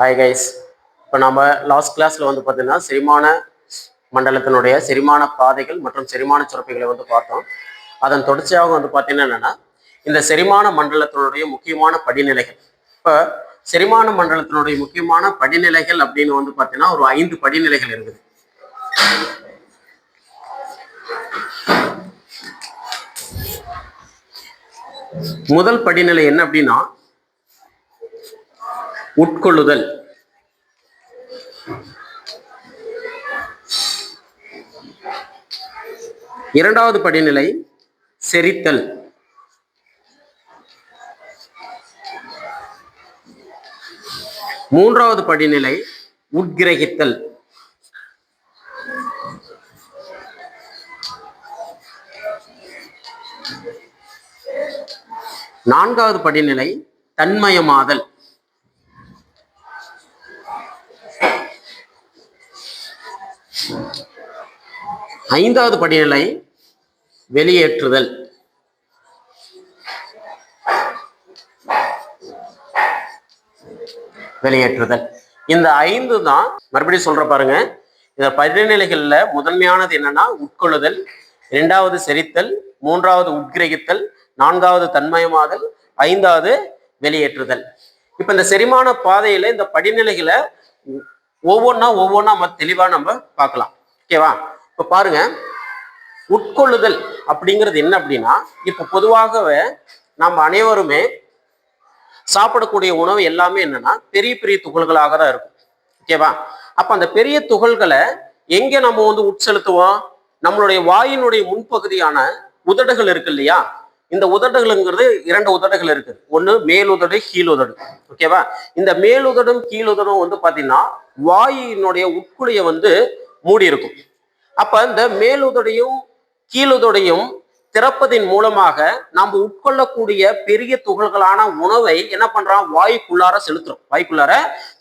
Hi guys இப்போ நம்ம last கிளாஸில் வந்து பார்த்தீங்கன்னா செரிமான மண்டலத்தினுடைய செரிமான பாதைகள் மற்றும் செரிமான சுரப்பிகளை வந்து பார்த்தோம். அதன் தொடர்ச்சியாக வந்து பார்த்திங்கன்னா என்னென்னா இந்த செரிமான மண்டலத்தினுடைய முக்கியமான படிநிலைகள். இப்போ செரிமான மண்டலத்தினுடைய முக்கியமான படிநிலைகள் அப்படின்னு வந்து பார்த்தீங்கன்னா ஒரு ஐந்து படிநிலைகள் இருக்குது. முதல் படிநிலை என்ன அப்படின்னா உட்கொள்ளுதல். இரண்டாவது படிநிலை செரித்தல். மூன்றாவது படிநிலை உட்கிரகித்தல். நான்காவது படிநிலை தன்மயமாதல். ஐந்தாவது படிநிலை வெளியேற்றுதல். வெளியேற்றுதல். இந்த ஐந்து தான் மறுபடியும் சொல்ற பாருங்க. இந்த படிநிலைகள்ல முதன்மையானது என்னன்னா உட்கொள்ளுதல் இரண்டாவது செரித்தல் மூன்றாவது உட்கிரகித்தல் நான்காவது தன்மயமாதல் ஐந்தாவது வெளியேற்றுதல். இப்ப இந்த செரிமான பாதையில இந்த படிநிலைகளை ஒவ்வொன்றா ஒவ்வொன்றா நம்ம தெளிவாக நம்ம பார்க்கலாம். ஓகேவா இப்போ பாருங்க. உட்கொள்ளுதல் அப்படிங்கிறது என்ன அப்படின்னா இப்போ பொதுவாகவே நம்ம அனைவருமே சாப்பிடக்கூடிய உணவு எல்லாமே என்னன்னா பெரிய பெரிய துகள்களாக தான் இருக்கும். ஓகேவா அப்போ அந்த பெரிய துகள்களை எங்கே நம்ம வந்து உட்செலுத்துவோம்? நம்மளுடைய வாயினுடைய முன்பகுதியான உதடுகள் இருக்கு இல்லையா? இந்த உதடுகள்ங்கிறது இரண்டு உதடுகள் இருக்கு. ஒன்று மேல் உதடு கீழ் உதடு. ஓகேவா இந்த மேல் உதடும் கீழ் உதடும் வந்து பாத்தீங்கன்னா வாயினுடைய உட்குழியை வந்து மூடி இருக்கும். அப்ப இந்த மேல் உதடையும் கீழ் உதடையும் திறப்பதின் மூலமாக நாம் உட்கொள்ளக்கூடிய பெரிய துகள்களான உணவை என்ன பண்றோம்? வாய்க்குள்ளார செலுத்துறோம். வாய்க்குள்ளார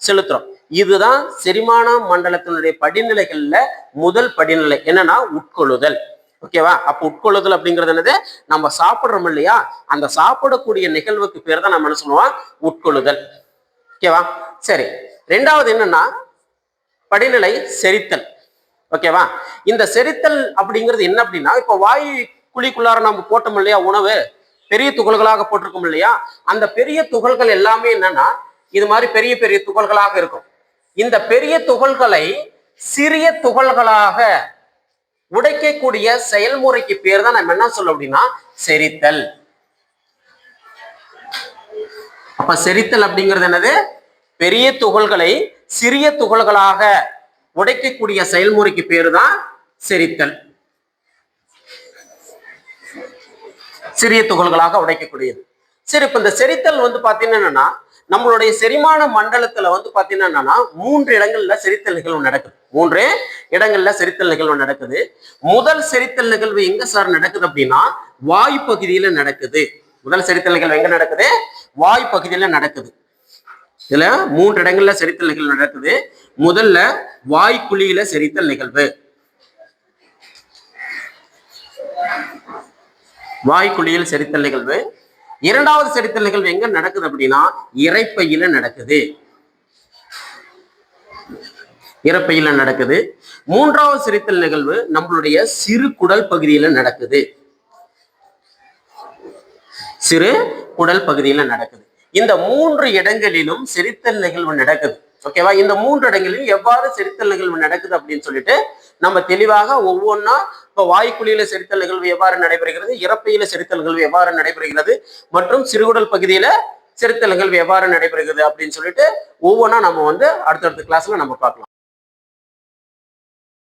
செலுத்துறோம். இதுதான் செரிமான மண்டலத்தினுடைய படிநிலைகள்ல முதல் படிநிலை. என்னன்னா உட்கொள்ளுதல். ஓகேவா? அப்ப உட்கொள்ளுதல் அப்படிங்கிறது என்னது? நம்ம சாப்பிட்றோம் இல்லையா? அந்த சாப்பிடக்கூடிய நிகழ்வுக்கு பேர் தான் நம்ம என்ன சொல்லுவோம்? உட்கொள்ளுதல். ஓகேவா? சரி. ரெண்டாவது என்னன்னா படிநிலை செரித்தல். ஓகேவா? இந்த செரித்தல் அப்படிங்கிறது என்ன அப்படின்னா இப்ப வாய் குழிக்குள்ளார நம்ம போட்டோம் இல்லையா? உணவு. பெரிய துகள்களாக போட்டிருக்கோம் இல்லையா? அந்த பெரிய துகள்கள் எல்லாமே என்னன்னா இது மாதிரி பெரிய பெரிய துகள்களாக இருக்கும். இந்த பெரிய துகள்களை சிறிய துகள்களாக உடைக்கக்கூடிய செயல்முறைக்கு பேர் தான் நம்ம என்ன சொல்ல அப்படின்னா செரித்தல். அப்ப செரித்தல் அப்படிங்கிறது என்னது? பெரிய துகள்களை சிறிய துகள்களாக உடைக்கக்கூடிய செயல்முறைக்கு பேரு தான் செரித்தல். சிறிய துகள்களாக உடைக்கக்கூடியது. சரி இப்ப இந்த செரித்தல் வந்து பாத்தீங்கன்னா நம்மளுடைய செரிமான மண்டலத்துல வந்து பாத்தீங்கன்னா மூன்று இடங்கள்ல செரித்தல் நிகழ்வு நடக்குது. மூன்று இடங்கள்ல செரித்தல் நிகழ்வு நடக்குது. முதல் செரித்தல் நிகழ்வு எங்க சார் நடக்குது அப்படின்னா வாய் பகுதியில நடக்குது. முதல் செரித்தல் நிகழ்வு எங்க நடக்குது? வாய் பகுதியில நடக்குது. இதுல மூன்று இடங்கள்ல செரித்தல் நிகழ்வு நடக்குது. முதல்ல வாய்க்குழியில செரித்தல் நிகழ்வு. வாய்க்குழியில் செரித்தல் நிகழ்வு. இரண்டாவது செரித்தல் நிகழ்வு எங்க நடக்குது அப்படின்னா இறைப்பையில நடக்குது. இறப்பையில நடக்குது. மூன்றாவது சிரித்தல் நிகழ்வு நம்மளுடைய சிறு குடல் பகுதியில நடக்குது. சிறு குடல் பகுதியில நடக்குது. இந்த மூன்று இடங்களிலும் சிரித்தல் நிகழ்வு நடக்குது. ஓகேவா இந்த மூன்று இடங்களிலும் எவ்வாறு செரித்தல் நிகழ்வு நடக்குது அப்படின்னு சொல்லிட்டு நம்ம தெளிவாக ஒவ்வொன்றா இப்போ வாய்க்குழியில செரித்தல் நிகழ்வு எவ்வாறு நடைபெறுகிறது? இறப்பையில செரித்தல் நிகழ்வு எவ்வாறு நடைபெறுகிறது? மற்றும் சிறுகுடல் பகுதியில செரித்தல் நிகழ்வு எவ்வாறு நடைபெறுகிறது அப்படின்னு சொல்லிட்டு ஒவ்வொன்றா நம்ம வந்து அடுத்தடுத்த கிளாஸ்ல நம்ம பார்க்கலாம்.